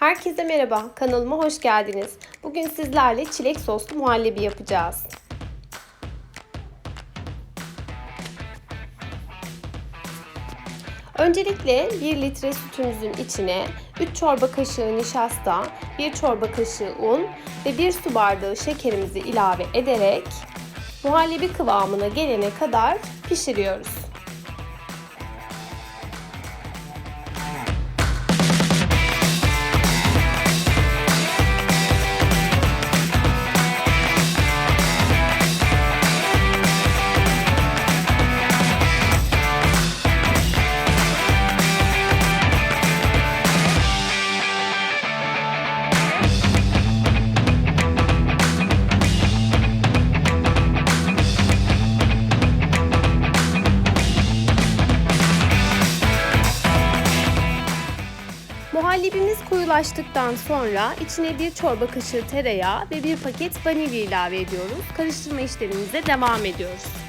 Herkese merhaba, kanalıma hoş geldiniz. Bugün sizlerle çilek soslu muhallebi yapacağız. Öncelikle 1 litre sütümüzün içine 3 çorba kaşığı nişasta, 1 çorba kaşığı un ve 1 su bardağı şekerimizi ilave ederek muhallebi kıvamına gelene kadar pişiriyoruz. Muhallebimiz koyulaştıktan sonra içine bir çorba kaşığı tereyağı ve bir paket vanilya ilave ediyoruz. Karıştırma işlemimize devam ediyoruz.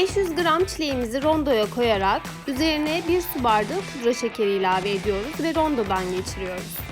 ...500 gram çileğimizi rondoya koyarak... ...üzerine bir su bardağı pudra şekeri ilave ediyoruz ve rondodan geçiriyoruz.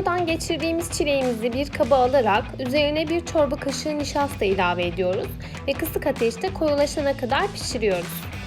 Rondodan geçirdiğimiz çileğimizi bir kaba alarak üzerine bir çorba kaşığı nişasta ilave ediyoruz ve kısık ateşte koyulaşana kadar pişiriyoruz.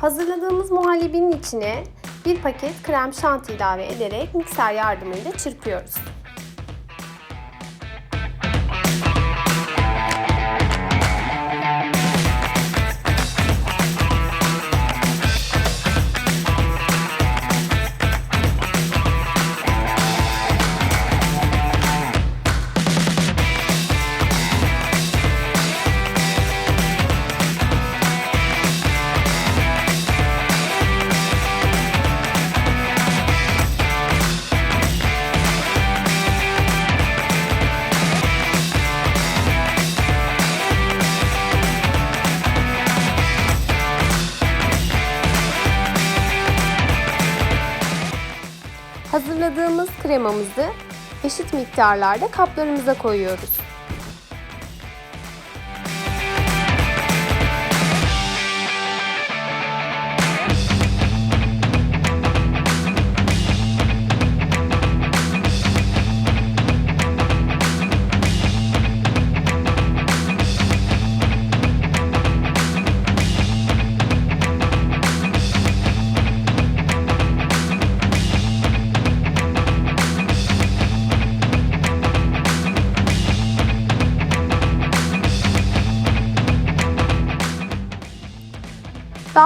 Hazırladığımız muhallebinin içine bir paket krem şanti ilave ederek mikser yardımıyla çırpıyoruz. Hazırladığımız kremamızı eşit miktarlarda kaplarımıza koyuyoruz.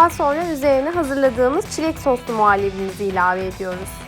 Daha sonra üzerine hazırladığımız çilek soslu muhallebimizi ilave ediyoruz.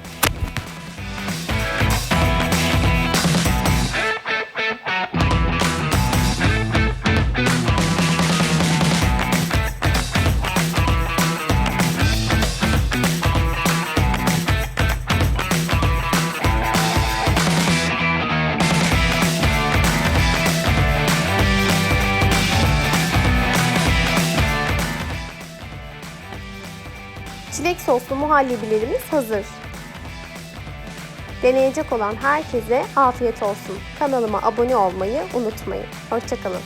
Çilek soslu muhallebilerimiz hazır. Deneyecek olan herkese afiyet olsun. Kanalıma abone olmayı unutmayın. Hoşçakalın.